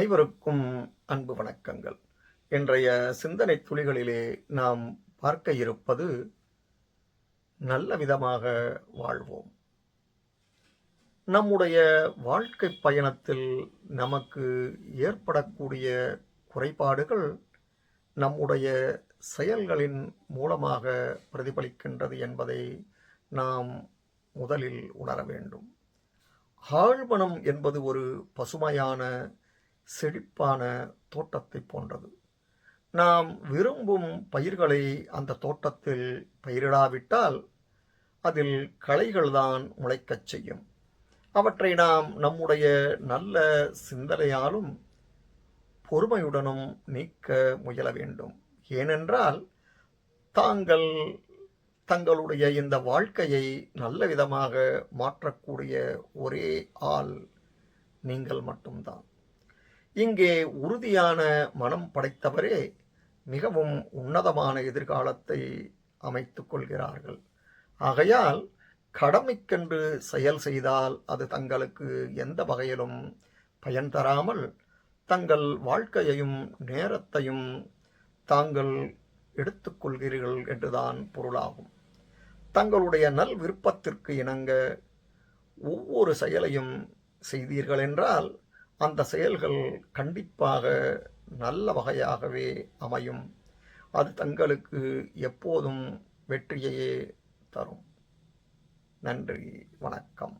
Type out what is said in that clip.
அனைவருக்கும் அன்பு வணக்கங்கள். இன்றைய சிந்தனை துளிகளிலே நாம் பார்க்க இருப்பது நல்ல விதமாக வாழ்வோம். நம்முடைய வாழ்க்கை பயணத்தில் நமக்கு ஏற்படக்கூடிய குறைபாடுகள் நம்முடைய செயல்களின் மூலமாக பிரதிபலிக்கின்றது என்பதை நாம் முதலில் உணர வேண்டும். ஆழ்மனம் என்பது ஒரு பசுமையான செழிப்பான தோட்டத்தை போன்றது. நாம் விரும்பும் பயிர்களை அந்த தோட்டத்தில் பயிரிடாவிட்டால் அதில் களைகள்தான் முளைக்கச் செய்யும். அவற்றை நாம் நம்முடைய நல்ல சிந்தனையாலும் பொறுமையுடனும் நீக்க முயல வேண்டும். ஏனென்றால் தாங்கள் தங்களுடைய இந்த வாழ்க்கையை நல்ல விதமாக மாற்றக்கூடிய ஒரே ஆள் நீங்கள் மட்டும்தான். இங்கே உறுதியான மனம் படைத்தவரே மிகவும் உன்னதமான எதிர்காலத்தை அமைத்து கொள்கிறார்கள். ஆகையால் கடமைக்கென்று செயல் செய்தால் அது தங்களுக்கு எந்த வகையிலும் பயன் தராமல் தங்கள் வாழ்க்கையையும் நேரத்தையும் தாங்கள் எடுத்துக்கொள்கிறீர்கள் என்றுதான் பொருளாகும். தங்களுடைய நல் விருப்பத்திற்கு இணங்க ஒவ்வொரு செயலையும் செய்தீர்கள் என்றால் அந்த செயல்கள் கண்டிப்பாக நல்ல வகையாகவே அமையும். அது தங்களுக்கு எப்போதும் வெற்றியையே தரும். நன்றி வணக்கம்.